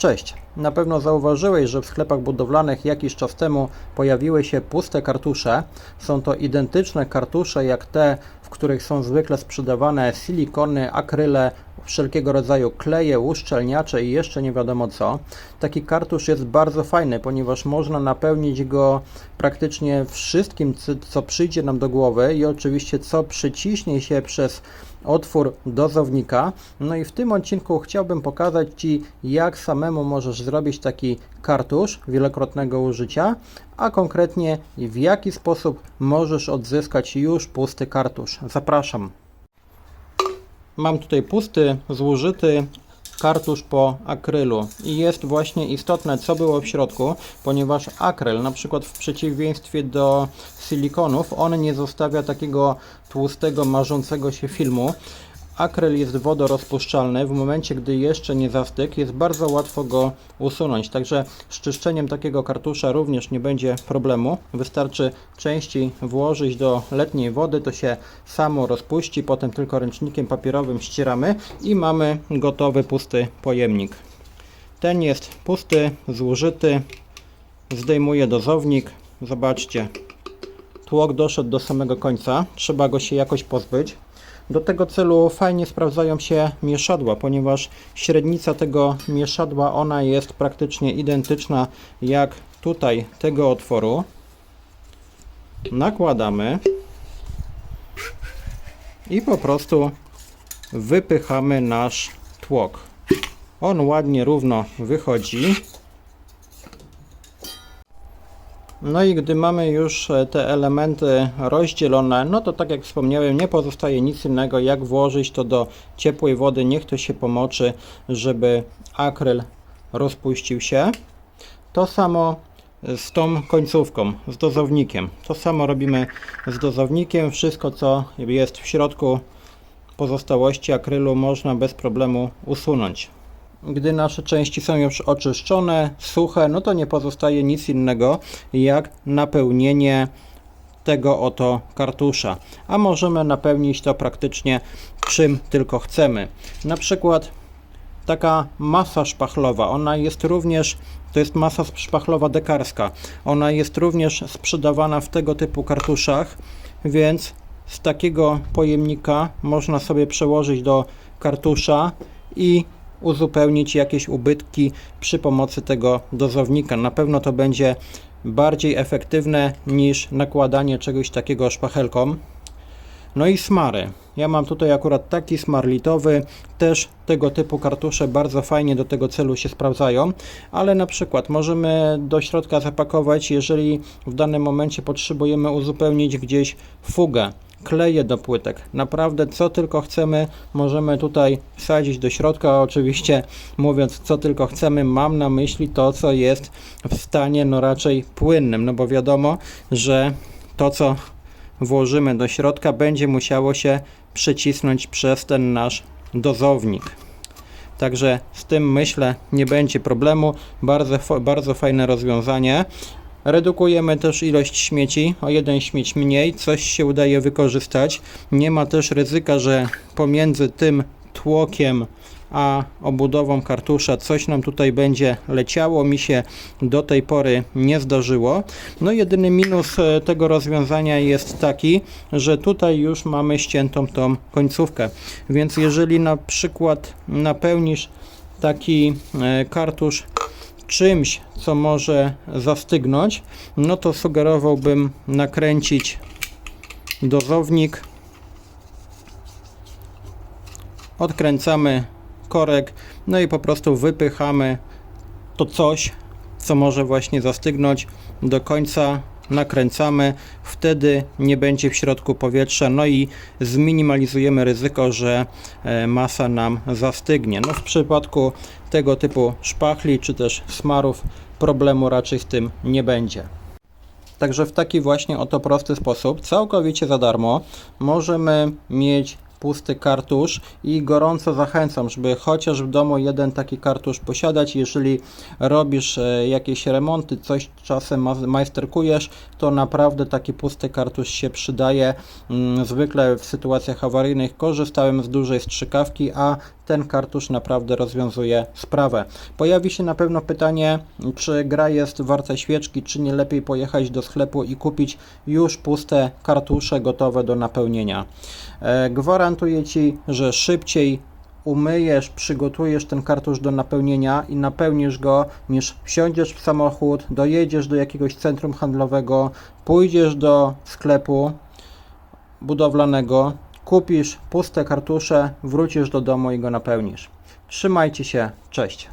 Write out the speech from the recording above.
Cześć. Na pewno zauważyłeś, że w sklepach budowlanych jakiś czas temu pojawiły się puste kartusze. Są to identyczne kartusze jak te, w których są zwykle sprzedawane silikony, akryle, wszelkiego rodzaju kleje, uszczelniacze i jeszcze nie wiadomo co. Taki kartusz jest bardzo fajny, ponieważ można napełnić go praktycznie wszystkim, co- przyjdzie nam do głowy i oczywiście co przyciśnie się przez otwór dozownika. No i w tym odcinku chciałbym pokazać Ci, jak samemu możesz zrobić taki kartusz wielokrotnego użycia, a konkretnie w jaki sposób możesz odzyskać już pusty kartusz. Zapraszam. Mam tutaj pusty, zużyty kartusz po akrylu i jest właśnie istotne co było w środku, ponieważ akryl na przykład w przeciwieństwie do silikonów on nie zostawia takiego tłustego, marzącego się filmu. Akryl jest wodorozpuszczalny, w momencie gdy jeszcze nie zastygł jest bardzo łatwo go usunąć, także z czyszczeniem takiego kartusza również nie będzie problemu. Wystarczy częściej włożyć do letniej wody, to się samo rozpuści, potem tylko ręcznikiem papierowym ścieramy i mamy gotowy pusty pojemnik. Ten jest pusty, zużyty, zdejmuję dozownik, zobaczcie, tłok doszedł do samego końca, trzeba go się jakoś pozbyć. Do tego celu fajnie sprawdzają się mieszadła, ponieważ średnica tego mieszadła ona jest praktycznie identyczna jak tutaj tego otworu. Nakładamy i po prostu wypychamy nasz tłok. On ładnie równo wychodzi. No i gdy mamy już e, te elementy rozdzielone, no to tak jak wspomniałem, nie pozostaje nic innego jak włożyć to do ciepłej wody, niech to się pomoczy, żeby akryl rozpuścił się. To samo z tą końcówką, z dozownikiem. To samo robimy z dozownikiem. Wszystko co jest w środku pozostałości akrylu można bez problemu usunąć. Gdy nasze części są już oczyszczone, suche, no to nie pozostaje nic innego jak napełnienie tego oto kartusza. A możemy napełnić to praktycznie czym tylko chcemy. Na przykład taka masa szpachlowa, ona jest również, to jest masa szpachlowa dekarska, ona jest również sprzedawana w tego typu kartuszach, więc z takiego pojemnika można sobie przełożyć do kartusza i uzupełnić jakieś ubytki przy pomocy tego dozownika. Na pewno to będzie bardziej efektywne niż nakładanie czegoś takiego szpachelką. No i smary. Ja mam tutaj akurat taki smar litowy, też tego typu kartusze bardzo fajnie do tego celu się sprawdzają, ale na przykład możemy do środka zapakować, jeżeli w danym momencie potrzebujemy uzupełnić gdzieś fugę, kleje do płytek. Naprawdę co tylko chcemy, możemy tutaj wsadzić do środka. Oczywiście mówiąc co tylko chcemy, mam na myśli to, co jest w stanie no raczej płynnym, no bo wiadomo, że to co włożymy do środka, będzie musiało się przycisnąć przez ten nasz dozownik. Także z tym myślę nie będzie problemu. Bardzo, bardzo fajne rozwiązanie. Redukujemy też ilość śmieci o jeden śmieć mniej, coś się udaje wykorzystać. Nie ma też ryzyka, że pomiędzy tym tłokiem a obudową kartusza coś nam tutaj będzie leciało. Mi się do tej pory nie zdarzyło. No jedyny minus e, tego rozwiązania jest taki, że tutaj już mamy ściętą tą końcówkę. Więc jeżeli na przykład napełnisz taki e, kartusz czymś, co może zastygnąć, no to sugerowałbym nakręcić dozownik. Odkręcamy korek, no i po prostu wypychamy to coś, co może właśnie zastygnąć do końca. Nakręcamy, wtedy nie będzie w środku powietrza, no i zminimalizujemy ryzyko, że e, masa nam zastygnie. No w przypadku tego typu szpachli czy też smarów problemu raczej z tym nie będzie. Także w taki właśnie oto prosty sposób, całkowicie za darmo, możemy mieć pusty kartusz i gorąco zachęcam, żeby chociaż w domu jeden taki kartusz posiadać. Jeżeli robisz e, jakieś remonty, coś czasem ma- majsterkujesz, to naprawdę taki pusty kartusz się przydaje. Mm, Zwykle w sytuacjach awaryjnych korzystałem z dużej strzykawki, a ten kartusz naprawdę rozwiązuje sprawę. Pojawi się na pewno pytanie, czy gra jest warta świeczki, czy nie lepiej pojechać do sklepu i kupić już puste kartusze gotowe do napełnienia. E, Gwarantuję Ci, że szybciej umyjesz, przygotujesz ten kartusz do napełnienia i napełnisz go, niż wsiądziesz w samochód, dojedziesz do jakiegoś centrum handlowego, pójdziesz do sklepu budowlanego, kupisz puste kartusze, wrócisz do domu i go napełnisz. Trzymajcie się, cześć.